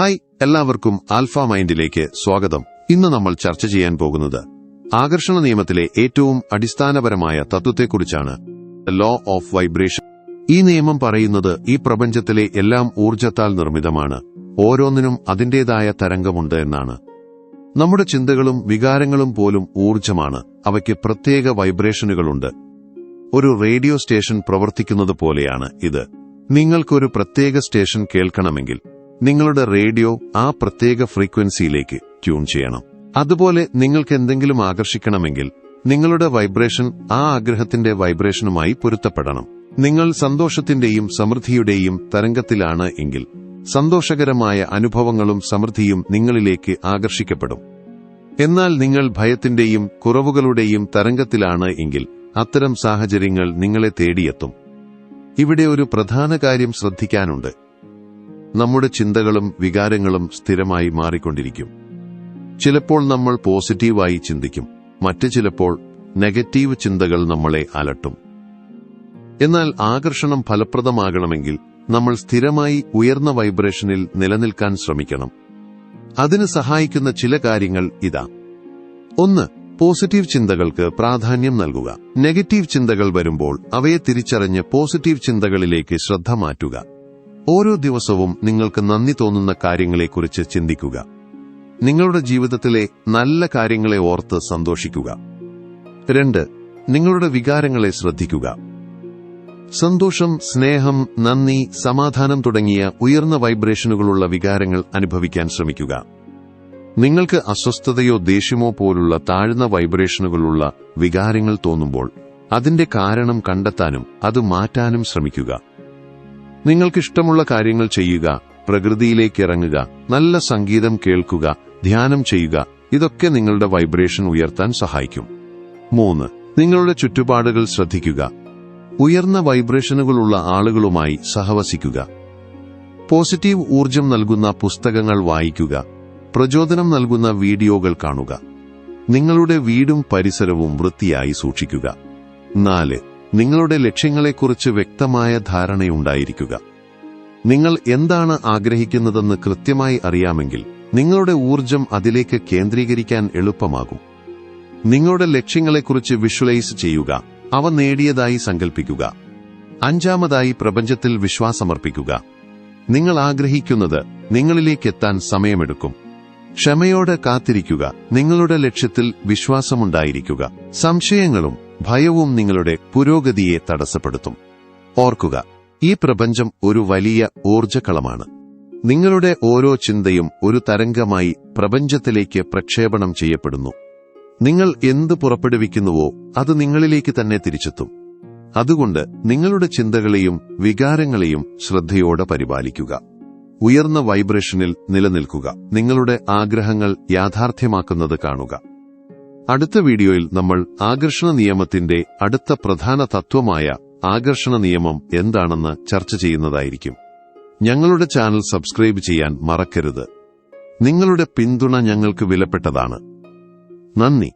Hi എല്ലാവർക്കും alpha മൈൻഡിലേക്ക് സ്വാഗതം. ഇന്ന് നമ്മൾ ചർച്ച ചെയ്യാൻ പോകുന്നത് ആകർഷണ നിയമത്തിലെ ഏറ്റവും അടിസ്ഥാനപരമായ തത്വത്തെക്കുറിച്ചാണ്. ലോ ഓഫ് വൈബ്രേഷൻ ഈ നിയമം പറയുന്നത് ഈ പ്രപഞ്ചത്തിലെ എല്ലാം ഊർജത്താൽ നിർമ്മിതമാണ്. ഓരോന്നിനും അതിന്റേതായ തരംഗമുണ്ട് എന്നാണ്. നമ്മുടെ ചിന്തകളും വികാരങ്ങളും പോലും ഊർജമാണ് അവയ്ക്ക് പ്രത്യേക വൈബ്രേഷനുകളുണ്ട്. ഒരു റേഡിയോ സ്റ്റേഷൻ പ്രവർത്തിക്കുന്നത് പോലെയാണ് ഇത്. നിങ്ങൾക്കൊരു പ്രത്യേക സ്റ്റേഷൻ കേൾക്കണമെങ്കിൽ നിങ്ങളുടെ റേഡിയോ ആ പ്രത്യേക ഫ്രീക്വൻസിയിലേക്ക് ട്യൂൺ ചെയ്യണം. അതുപോലെ നിങ്ങൾക്ക് എന്തെങ്കിലും ആകർഷിക്കണമെങ്കിൽ നിങ്ങളുടെ വൈബ്രേഷൻ ആ ആഗ്രഹത്തിന്റെ വൈബ്രേഷനുമായി പൊരുത്തപ്പെടണം. നിങ്ങൾ സന്തോഷത്തിന്റെയും സമൃദ്ധിയുടെയും തരംഗത്തിലാണ് എങ്കിൽ സന്തോഷകരമായ അനുഭവങ്ങളും സമൃദ്ധിയും നിങ്ങളിലേക്ക് ആകർഷിക്കപ്പെടും. എന്നാൽ നിങ്ങൾ ഭയത്തിന്റെയും കുറവുകളുടെയും തരംഗത്തിലാണ് എങ്കിൽ അത്തരം സാഹചര്യങ്ങൾ നിങ്ങളെ തേടിയെത്തും. ഇവിടെ ഒരു പ്രധാന കാര്യം ശ്രദ്ധിക്കാനുണ്ട്. നമ്മുടെ ചിന്തകളും വികാരങ്ങളും സ്ഥിരമായി മാറിക്കൊണ്ടിരിക്കും. ചിലപ്പോൾ നമ്മൾ പോസിറ്റീവായി ചിന്തിക്കും മറ്റ് ചിലപ്പോൾ നെഗറ്റീവ് ചിന്തകൾ നമ്മളെ അലട്ടും. എന്നാൽ ആകർഷണം ഫലപ്രദമാകണമെങ്കിൽ നമ്മൾ സ്ഥിരമായി ഉയർന്ന വൈബ്രേഷനിൽ നിലനിൽക്കാൻ ശ്രമിക്കണം. അതിന് സഹായിക്കുന്ന ചില കാര്യങ്ങൾ ഇതാ. ഒന്ന് പോസിറ്റീവ് ചിന്തകൾക്ക് പ്രാധാന്യം നൽകുക. നെഗറ്റീവ് ചിന്തകൾ വരുമ്പോൾ അവയെ തിരിച്ചറിഞ്ഞ് പോസിറ്റീവ് ചിന്തകളിലേക്ക് ശ്രദ്ധ മാറ്റുക. ഓരോ ദിവസവും നിങ്ങൾക്ക് നന്ദി തോന്നുന്ന കാര്യങ്ങളെക്കുറിച്ച് ചിന്തിക്കുക. നിങ്ങളുടെ ജീവിതത്തിലെ നല്ല കാര്യങ്ങളെ ഓർത്ത് സന്തോഷിക്കുക. രണ്ട് നിങ്ങളുടെ വികാരങ്ങളെ ശ്രദ്ധിക്കുക. സന്തോഷം സ്നേഹം നന്ദി സമാധാനം തുടങ്ങിയ ഉയർന്ന വൈബ്രേഷനുകളുള്ള വികാരങ്ങൾ അനുഭവിക്കാൻ ശ്രമിക്കുക. നിങ്ങൾക്ക് അസ്വസ്ഥതയോ ദേഷ്യമോ പോലുള്ള താഴ്ന്ന വൈബ്രേഷനുകളുള്ള വികാരങ്ങൾ തോന്നുമ്പോൾ അതിന്റെ കാരണം കണ്ടെത്താനും അത് മാറ്റാനും ശ്രമിക്കുക. നിങ്ങൾക്കിഷ്ടമുള്ള കാര്യങ്ങൾ ചെയ്യുക പ്രകൃതിയിലേക്ക് ഇറങ്ങുക നല്ല സംഗീതം കേൾക്കുക ധ്യാനം ചെയ്യുക ഇതൊക്കെ നിങ്ങളുടെ വൈബ്രേഷൻ ഉയർത്താൻ സഹായിക്കും. മൂന്ന് നിങ്ങളുടെ ചുറ്റുപാടുകൾ ശ്രദ്ധിക്കുക. ഉയർന്ന വൈബ്രേഷനുകളുള്ള ആളുകളുമായി സഹവസിക്കുക. പോസിറ്റീവ് ഊർജം നൽകുന്ന പുസ്തകങ്ങൾ വായിക്കുക. പ്രചോദനം നൽകുന്ന വീഡിയോകൾ കാണുക. നിങ്ങളുടെ വീടും പരിസരവും വൃത്തിയായി സൂക്ഷിക്കുക. നാല് നിങ്ങളുടെ ലക്ഷ്യങ്ങളെക്കുറിച്ച് വ്യക്തമായ ധാരണയുണ്ടായിരിക്കുക. നിങ്ങൾ എന്താണ് ആഗ്രഹിക്കുന്നതെന്ന് കൃത്യമായി അറിയാമെങ്കിൽ നിങ്ങളുടെ ഊർജം അതിലേക്ക് കേന്ദ്രീകരിക്കാൻ എളുപ്പമാകും. നിങ്ങളുടെ ലക്ഷ്യങ്ങളെക്കുറിച്ച് വിഷ്വലൈസ് ചെയ്യുക അവ നേടിയതായി സങ്കൽപ്പിക്കുക. അഞ്ചാമതായി പ്രപഞ്ചത്തിൽ വിശ്വാസമർപ്പിക്കുക. നിങ്ങൾ ആഗ്രഹിക്കുന്നത് നിങ്ങളിലേക്കെത്താൻ സമയമെടുക്കും. ക്ഷമയോടെ കാത്തിരിക്കുക നിങ്ങളുടെ ലക്ഷ്യത്തിൽ വിശ്വാസമുണ്ടായിരിക്കുക. സംശയങ്ങളും ഭയവും നിങ്ങളുടെ പുരോഗതിയെ തടസ്സപ്പെടുത്തും. ഓർക്കുക ഈ പ്രപഞ്ചം ഒരു വലിയ ഊർജക്കളമാണ്. നിങ്ങളുടെ ഓരോ ചിന്തയും ഒരു തരംഗമായി പ്രപഞ്ചത്തിലേക്ക് പ്രക്ഷേപണം ചെയ്യപ്പെടുന്നു. നിങ്ങൾ എന്ത് പുറപ്പെടുവിക്കുന്നുവോ അത് നിങ്ങളിലേക്ക് തന്നെ തിരിച്ചെത്തും. അതുകൊണ്ട് നിങ്ങളുടെ ചിന്തകളെയും വികാരങ്ങളെയും ശ്രദ്ധയോടെ പരിപാലിക്കുക. ഉയർന്ന വൈബ്രേഷനിൽ നിലനിൽക്കുക. നിങ്ങളുടെ ആഗ്രഹങ്ങൾ യാഥാർത്ഥ്യമാക്കുന്നത് കാണുക. അടുത്ത വീഡിയോയിൽ നമ്മൾ ആകർഷണ നിയമത്തിന്റെ അടുത്ത പ്രധാന തത്വമായ ആകർഷണ നിയമം എന്താണെന്ന് ചർച്ച ചെയ്യുന്നതായിരിക്കും. ഞങ്ങളുടെ ചാനൽ സബ്സ്ക്രൈബ് ചെയ്യാൻ മറക്കരുത്. നിങ്ങളുടെ പിന്തുണ ഞങ്ങൾക്ക് വിലപ്പെട്ടതാണ്. നന്ദി.